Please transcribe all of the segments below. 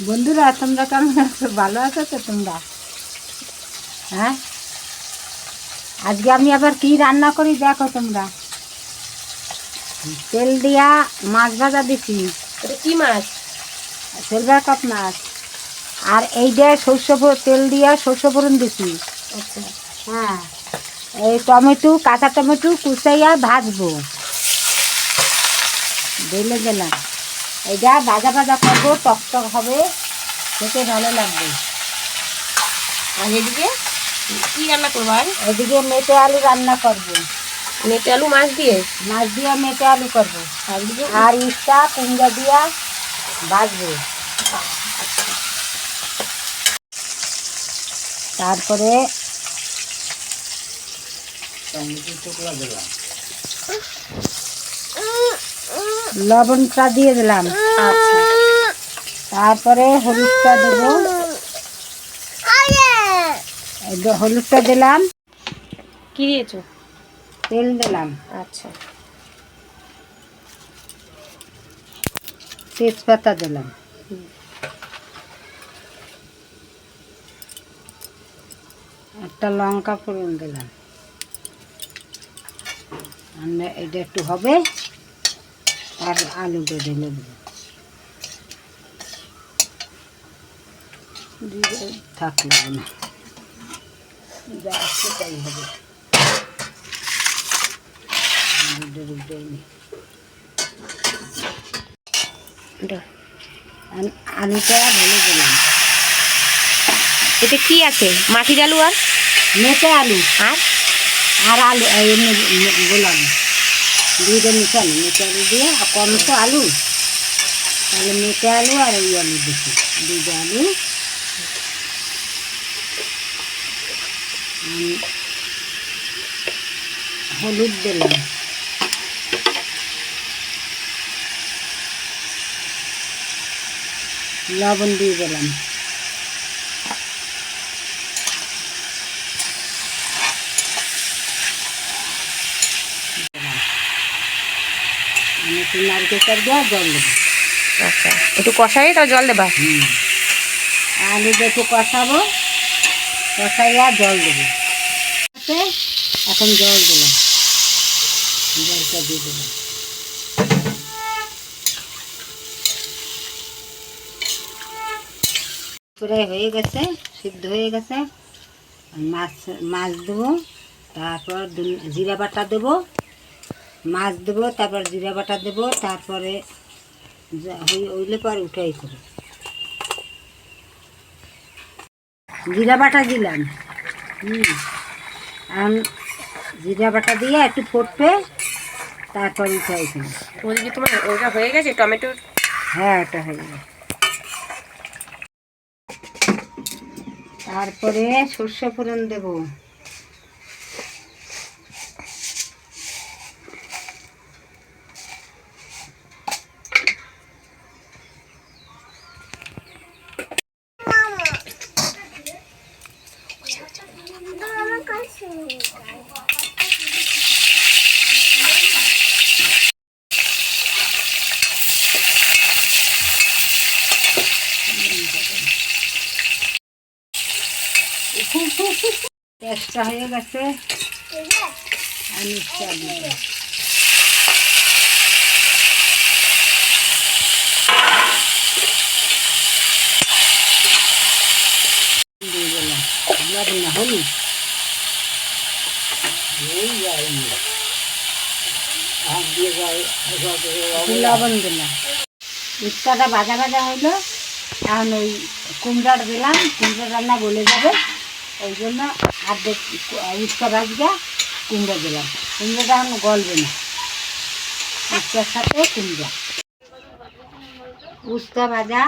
বন্ধুরা তোমরা কেমন আছো? ভালো আছো তো তোমরা? হ্যাঁ? আজকে আমি আবার কি রান্না করি দেখো তোমরা। তেল দিয়া মাছ ভাজা দিছি। কি মাছ? সিলভার কাপ মাছ। আর এই দিয়ে শস্য তেল দিয়া শস্য ফোড়ন দিছি। আচ্ছা। হ্যাঁ। এই টমেটো কাঁচা টমেটো কুচাইয়া ভাজবো। দিলে দিলাম এইটা ভাজা ভাজা করব টক টক হবে। খেতে ভালো লাগবে। আর এদিকে? কি রান্না করব আর? এদিকে মেটে আলু রান্না করব। মেটে আলু মাছ দিয়ে? মাছ দিয়ে মেটে আলু করব। আর ইস্টা কুমড়া দিয়া ভাজবো। তারপরে লবণটা দিয়ে দিলাম। আচ্ছা। তারপরে হলুদটা দেবো। হলুদটা দিলাম। কি দিয়েছ? তেল দিলাম। আচ্ছা। তেজপাতা দিলাম। একটা লঙ্কা ফোড়ন দিলাম। এটা একটু হবে। আর আলুটা ঢেলে দেবো দিয়ে থাকল না। যা আছে তাই হবে। আলুটা। এটা আল- ঢেলে দিলাম এতে কি আছে? মাটির আলু আর? মেটে আলু। আর? আর আলু এমনি গোলাম দুইটা মিশানো মেটে আলু দিয়ে, আর কম তো আলু। তাহলে মেটে আলু আর ওই আলু বেশি দুইটা আলু। হলুদ দিলাম। লবণ দিয়ে দিলাম। নারকেল চার দেওয়া জল দেবো। আচ্ছা একটু কষাই তাও জল দেবা? আলু একটু কষাবো কষাইয়া জল দেবো। এখন জল দিলাম জলটা দিয়ে দিলাম প্রায় হয়ে গেছে সিদ্ধ হয়ে গেছে। মাছ মাছ দেবো তারপর জিরা বাটা দেবো। মাছ দেবো তারপর জিরা বাটা দেবো তারপরে হইলে পর উঠাই করে জিরা বাটা দিলাম। হুম। এখন জিরা বাটা দিয়ে একটু ফুটবে তারপর উঠাই করে ওদিকে তোমার ওটা হয়ে গেছে টমেটো? হ্যাঁ ওটা হয়ে গেছে। তারপরে সর্ষে ফোড়ন দেবো। পেঁয়াজটা হয়ে গেছে। আমি দিয়ে। উচ্চাটা ভাজা ভাজা হইল এখন ওই কুমড়াটা দিলাম। কুমড়া রান্না গলে যাবে। ওই জন্য আর্ধেক উচ্চা ভাজটা কুমড়া দিলাম। কুমড়াটা এখন গলবে না। উচ্চার সাথে কুমড়া। উস্তা ভাজা,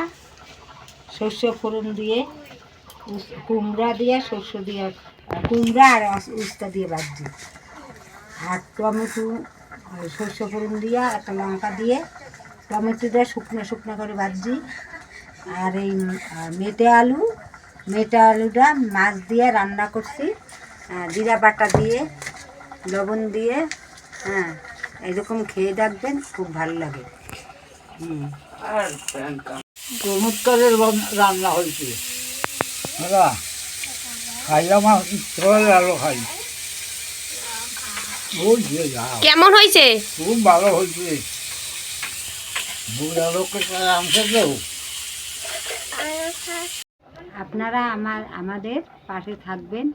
শস্য ফোড়ন দিয়ে কুমড়া দিয়ে, শস্য দিয়ে, কুমড়া আর উস্তা দিয়ে ভাজছি। আর টমেটো, শস্য ফোড়ন দিয়ে, একটা লঙ্কা দিয়ে, টমেটো দিয়ে শুকনো শুকনো করে ভাজছি। আর এই মেটে আলু মেটে আলুটা মাছ দিয়ে রান্না করছি। জিরা বাটা দিয়ে লবণ দিয়ে হ্যাঁ এরকম খেয়ে দেখবেন খুব ভালো লাগে। হুম। চমৎকারের রান- রান্না হয়েছে। দাদা খাইলাম আলো খাই। কেমন হয়েছে? খুব ভালো হয়েছে। বুড়া লোককে আনছে কেউ আপনারা আমার আমাদের পাশে থাকবেন।